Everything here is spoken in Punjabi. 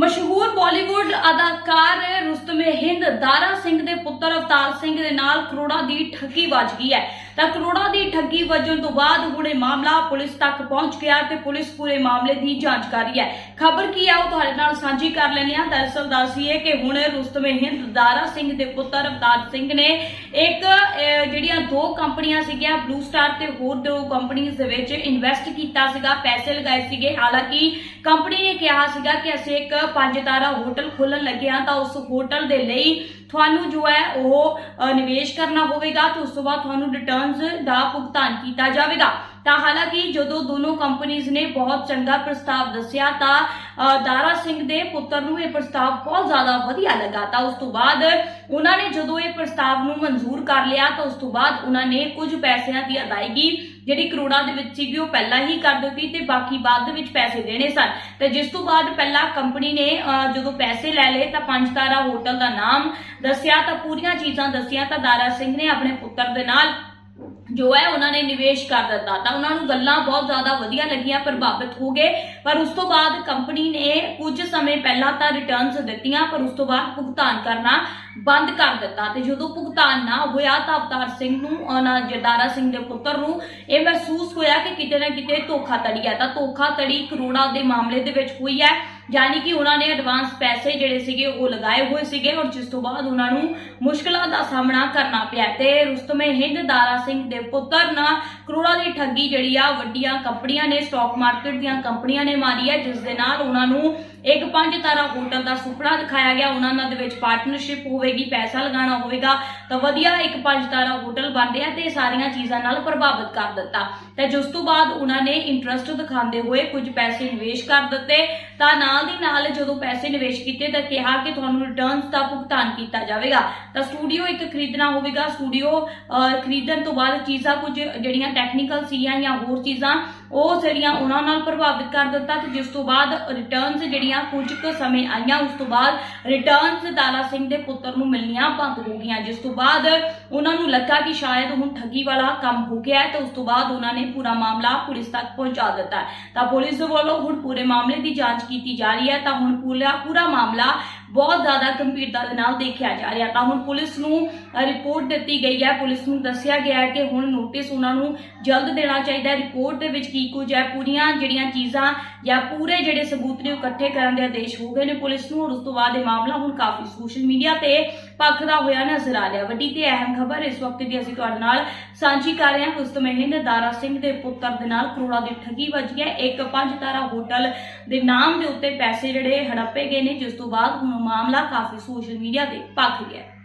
मशहूर ਮਸ਼ਹੂਰ ਬਾਲੀਵੁੱਡ ਅਦਾਕਾਰ ਰੁਸਤਮ ਹਿੰਦ ਦਾਰਾ ਸਿੰਘ ਦੇ ਪੁੱਤਰ ਅਵਤਾਰ ਸਿੰਘ ਦੇ ਨਾਲ ਕਰੋੜਾਂ ਦੀ ਠੱਗੀ ਵੱਜ ਗਈ ਹੈ। ਤਾਂ ਕਰੋੜਾਂ ਦੀ ਠੱਗੀ ਵੱਜਣ ਤੋਂ ਬਾਅਦ ਹੁਣ ਮਾਮਲਾ ਪੁਲਿਸ ਤੱਕ ਪਹੁੰਚ ਗਿਆ ਤੇ ਪੁਲਿਸ ਪੂਰੇ ਮਾਮਲੇ ਦੀ ਜਾਂਚ ਕਰ ਰਹੀ ਹੈ। ਖਬਰ ਕੀ ਹੈ ਉਹ ਤੁਹਾਡੇ ਨਾਲ ਸਾਂਝੀ ਕਰ ਲੈਂਦੇ ਹਾਂ। ਦਰਅਸਲ ਦੱਸੀਏ ਕਿ ਹੁਣ ਰੁਸਤਮ ਹਿੰਦ ਦਾਰਾ ਸਿੰਘ ਦੇ ਪੁੱਤਰ ਅਵਤਾਰ ਸਿੰਘ ਨੇ ਇੱਕ ਜਿਹੜੀਆਂ ਦੋ ਕੰਪਨੀਆਂ ਸੀਗੀਆਂ ਬਲੂ ਸਟਾਰ ਤੇ ਹੋਰ ਦੋ ਕੰਪਨੀਆਂ ਦੇ ਵਿੱਚ ਇਨਵੈਸਟ ਕੀਤਾ ਸੀਗਾ, ਪੈਸੇ ਲਗਾਏ ਸੀਗੇ। ਹਾਲਾਂਕਿ ਕੰਪਨੀ ਨੇ ਕਿਹਾ ਸੀਗਾ ਕਿ ਅਸੀਂ ਇੱਕ ਪੰਜ ਤਾਰਾ ਹੋਟਲ ਖੋਲਣ ਲੱਗੇ ਹਾਂ ਤਾਂ ਉਸ ਹੋਟਲ ਦੇ ਲਈ ਤੁਹਾਨੂੰ ਜੋ ਹੈ ਉਹ ਨਿਵੇਸ਼ ਕਰਨਾ ਹੋਵੇਗਾ ਤੇ ਉਸ ਤੋਂ ਬਾਅਦ ਤੁਹਾਨੂੰ ਰਿਟਰਨਸ ਦਾ ਭੁਗਤਾਨ ਕੀਤਾ ਜਾਵੇਗਾ। ਤਾਂ ਹਾਲਾਂਕਿ ਜਦੋਂ ਦੋਨੋਂ ਕੰਪਨੀਆਂ ਨੇ ਬਹੁਤ ਚੰਗਾ ਪ੍ਰਸਤਾਵ ਦੱਸਿਆ ਤਾਂ ਦਾਰਾ ਸਿੰਘ ਦੇ ਪੁੱਤਰ ਨੂੰ ਇਹ ਪ੍ਰਸਤਾਵ ਬਹੁਤ ਜ਼ਿਆਦਾ ਵਧੀਆ ਲੱਗਾ। ਤਾਂ ਉਸ ਤੋਂ ਬਾਅਦ ਉਹਨਾਂ ਨੇ ਜਦੋਂ ਇਹ ਪ੍ਰਸਤਾਵ ਨੂੰ ਮਨਜ਼ੂਰ ਕਰ ਲਿਆ ਤਾਂ ਉਸ ਤੋਂ ਬਾਅਦ ਉਹਨਾਂ ਨੇ ਕੁਝ ਪੈਸਿਆਂ ਦੀ ਅਦਾਇਗੀ ਜਿਹੜੀ ਕਰੋੜਾਂ ਦੇ ਵਿੱਚ ਸੀਗੀ, ਉਹ ਪਹਿਲਾਂ ਹੀ ਕਰ ਦਿੱਤੀ ਤੇ ਬਾਕੀ ਬਾਅਦ ਦੇ ਵਿੱਚ ਪੈਸੇ ਦੇਣੇ ਸਨ। ਤੇ ਜਿਸ ਤੋਂ ਬਾਅਦ ਪਹਿਲਾਂ ਕੰਪਨੀ ਨੇ ਜਦੋਂ ਪੈਸੇ ਲੈ ਲਏ ਤਾਂ ਪੰਜ ਤਾਰਾ ਹੋਟਲ ਦਾ ਨਾਮ ਦੱਸਿਆ, ਤਾਂ ਪੂਰੀਆਂ ਚੀਜ਼ਾਂ ਦੱਸੀਆਂ ਤਾਂ ਦਾਰਾ ਸਿੰਘ ਨੇ ਆਪਣੇ ਪੁੱਤਰ ਦੇ ਨਾਲ ਜੋ ਹੈ ਉਹਨਾਂ ਨੇ ਨਿਵੇਸ਼ ਕਰ ਦਿੱਤਾ। ਤਾਂ ਉਹਨਾਂ ਨੂੰ ਗੱਲਾਂ ਬਹੁਤ ਜ਼ਿਆਦਾ ਵਧੀਆ ਲੱਗੀਆਂ, ਪ੍ਰਭਾਵਿਤ ਹੋ ਗਏ। ਪਰ ਉਸ ਤੋਂ ਬਾਅਦ ਕੰਪਨੀ ਨੇ ਕੁਝ ਸਮੇਂ ਪਹਿਲਾਂ ਤਾਂ ਰਿਟਰਨਸ ਦਿੱਤੀਆਂ, ਪਰ ਉਸ ਤੋਂ ਬਾਅਦ ਭੁਗਤਾਨ ਕਰਨਾ ਬੰਦ ਕਰ ਦਿੱਤਾ। ਤੇ ਜਦੋਂ ਭੁਗਤਾਨ ਨਾ ਹੋਇਆ ਤਾਂ ਅਵਤਾਰ ਸਿੰਘ ਨੂੰ ਉਹਨਾਂ ਜਦਾਰਾ ਸਿੰਘ ਦੇ ਪੁੱਤਰ ਨੂੰ ਇਹ ਮਹਿਸੂਸ ਹੋਇਆ ਕਿ ਕਿਤੇ ਨਾ ਕਿਤੇ ਧੋਖਾਧੜੀ ਹੈ। ਤਾਂ ਧੋਖਾਧੜੀ ਕਰੋੜਾਂ ਦੇ ਮਾਮਲੇ ਦੇ ਵਿੱਚ ਹੋਈ ਹੈ। ਯਾਨੀ ਕਿ ਉਹਨਾਂ ਨੇ ਐਡਵਾਂਸ ਪੈਸੇ ਜਿਹੜੇ ਸੀਗੇ ਉਹ ਲਗਾਏ ਹੋਏ ਸੀਗੇ ਔਰ ਜਿਸ ਤੋਂ ਬਾਅਦ ਉਹਨਾਂ ਨੂੰ ਮੁਸ਼ਕਲਾਂ ਦਾ ਸਾਹਮਣਾ ਕਰਨਾ ਪਿਆ ਤੇ ਰੁਸਤਮੇ ਹਿੰਦ ਦਾਰਾ ਸਿੰਘ ਦੇ ਪੁੱਤਰ ਨਾਲ ਕਰੋੜਾਂ ਦੀ ਠੱਗੀ ਜਿਹੜੀ ਆ, ਵੱਡੀਆਂ ਕੰਪਨੀਆਂ ਨੇ ਸਟਾਕ ਮਾਰਕੀਟ ਦੀਆਂ ਕੰਪਨੀਆਂ ਨੇ ਮਾਰੀ ਹੈ, ਜਿਸ ਦੇ ਨਾਲ ਉਹਨਾਂ ਨੂੰ ਇੱਕ ਪੰਜ ਤਾਰਾ ਹੋਟਲ ਦਾ ਸੁਪਨਾ ਦਿਖਾਇਆ ਗਿਆ। ਉਹਨਾਂ ਨਾਲ ਦੇ ਵਿੱਚ ਪਾਰਟਨਰਸ਼ਿਪ ਹੋਵੇਗੀ, ਪੈਸਾ ਲਗਾਉਣਾ ਹੋਵੇਗਾ, ਤਾਂ ਵਧੀਆ ਇੱਕ ਪੰਜ ਤਾਰਾ ਹੋਟਲ ਬਣ ਰਿਹਾ ਤੇ ਸਾਰੀਆਂ ਚੀਜ਼ਾਂ ਨਾਲ ਪ੍ਰਭਾਵਿਤ ਕਰ ਦਿੱਤਾ। ਤੇ ਜਿਸ ਤੋਂ ਬਾਅਦ ਉਹਨਾਂ ਨੇ ਇੰਟਰਸਟ ਦਿਖਾਉਂਦੇ ਹੋਏ ਕੁਝ ਪੈਸੇ ਨਿਵੇਸ਼ ਕਰ ਦਿੱਤੇ। ਤਾਂ ਨਾਲ ਦੀ ਨਾਲ ਜਦੋਂ ਪੈਸੇ ਨਿਵੇਸ਼ ਕੀਤੇ, ਤਾਂ ਕਿਹਾ ਕਿ ਤੁਹਾਨੂੰ ਰਿਟਰਨਸ ਦਾ ਭੁਗਤਾਨ ਕੀਤਾ ਜਾਵੇਗਾ। ਤਾਂ ਸਟੂਡੀਓ ਇੱਕ ਖਰੀਦਣਾ ਹੋਵੇਗਾ। ਸਟੂਡੀਓ ਖਰੀਦਣ ਤੋਂ ਬਾਅਦ ਚੀਜ਼ਾਂ ਕੁਝ ਜਿਹੜੀਆਂ ਟੈਕਨੀਕਲ ਸੀਗੀਆਂ ਜਾਂ ਹੋਰ ਚੀਜ਼ਾਂ, ਉਹ ਜਿਹੜੀਆਂ ਉਹਨਾਂ ਨਾਲ ਪ੍ਰਭਾਵਿਤ ਕਰ ਦਿੱਤਾ ਤੇ ਜਿਸ ਤੋਂ ਬਾਅਦ ਰਿਟਰਨਸ ਜਿਹੜੀਆਂ ਕੁਝ ਕੁ ਸਮੇਂ ਆਈਆਂ, ਉਸ ਤੋਂ ਬਾਅਦ ਰਿਟਰਨਸ ਦਾਲਾ ਸਿੰਘ ਦੇ ਪੁੱਤਰ ਨੂੰ ਮਿਲਣੀਆਂ ਬੰਦ ਹੋ ਗਈਆਂ। ਜਿਸ ਤੋਂ ਬਾਅਦ ਉਹਨਾਂ ਨੂੰ ਲੱਗਾ ਕਿ ਸ਼ਾਇਦ ਹੁਣ ਠੱਗੀ ਵਾਲਾ ਕੰਮ ਹੋ ਗਿਆ ਹੈ ਤੇ ਉਸ ਤੋਂ ਬਾਅਦ ਉਹਨਾਂ ਨੇ ਪੂਰਾ ਮਾਮਲਾ ਪੁਲਿਸ ਤੱਕ ਪਹੁੰਚਾ ਦਿੱਤਾ ਤਾਂ ਪੁਲਿਸ ਵੱਲੋਂ ਹੁਣ ਪੂਰੇ ਮਾਮਲੇ ਦੀ ਜਾਂਚ ਕੀਤੀ ਜਾ ਰਹੀ ਹੈ, ਤਾਂ ਹੁਣ ਪੂਰਾ ਪੂਰਾ ਮਾਮਲਾ ਬਹੁਤ ਜ਼ਿਆਦਾ ਗੰਭੀਰਤਾ ਦੇ ਨਾਲ ਦੇਖਿਆ ਜਾ ਰਿਹਾ। ਤਾਂ ਹੁਣ ਪੁਲਿਸ ਨੂੰ ਰਿਪੋਰਟ ਦਿੱਤੀ ਗਈ ਹੈ। ਪੁਲਿਸ ਨੂੰ ਦੱਸਿਆ ਗਿਆ ਹੈ ਕਿ ਹੁਣ ਨੋਟਿਸ ਉਹਨਾਂ ਨੂੰ ਜਲਦ ਦੇਣਾ ਚਾਹੀਦਾ ਹੈ। ਰਿਪੋਰਟ ਦੇ ਵਿੱਚ ਕੀ ਕੁਝ ਹੈ? ਪੂਰੀਆਂ ਜਿਹੜੀਆਂ ਚੀਜ਼ਾਂ ਜਾਂ ਪੂਰੇ ਜਿਹੜੇ ਸਬੂਤ ਨੇ ਉਹ ਇਕੱਠੇ ਕਰਨ ਦੇ ਆਦੇਸ਼ ਹੋ ਗਏ ਨੇ ਪੁਲਿਸ ਨੂੰ। ਔਰ ਉਸ ਤੋਂ ਬਾਅਦ ਇਹ ਮਾਮਲਾ ਹੁਣ ਕਾਫੀ ਸੋਸ਼ਲ ਮੀਡੀਆ ਤੇ ਭਖਦਾ ਹੋਇਆ ਨਜ਼ਰ ਆ ਰਿਹਾ। ਵੱਡੀ ਤੇ ਅਹਿਮ ਖਬਰ ਇਸ ਵਕਤ ਦੀ ਅਸੀਂ ਤੁਹਾਡੇ ਨਾਲ ਸਾਂਝੀ ਕਰ ਰਹੇ ਹਾਂ। ਉਸ ਤੋਂ ਹਿੰਦ ਦਾਰਾ ਸਿੰਘ ਦੇ ਪੁੱਤਰ ਦੇ ਨਾਲ ਕਰੋੜਾਂ ਦੀ ਠੱਗੀ ਵੱਜ ਗਈ ਇੱਕ ਪੰਜ ਤਾਰਾ ਹੋਟਲ ਦੇ ਨਾਮ ਦੇ ਉੱਤੇ ਪੈਸੇ ਜਿਹੜੇ ਹੜੱਪੇ ਗਏ ਨੇ, ਜਿਸ ਤੋਂ ਬਾਅਦ ਹੁਣ ਮਾਮਲਾ ਕਾਫੀ ਸੋਸ਼ਲ ਮੀਡੀਆ ਤੇ ਭਖ ਗਿਆ। ਹੈ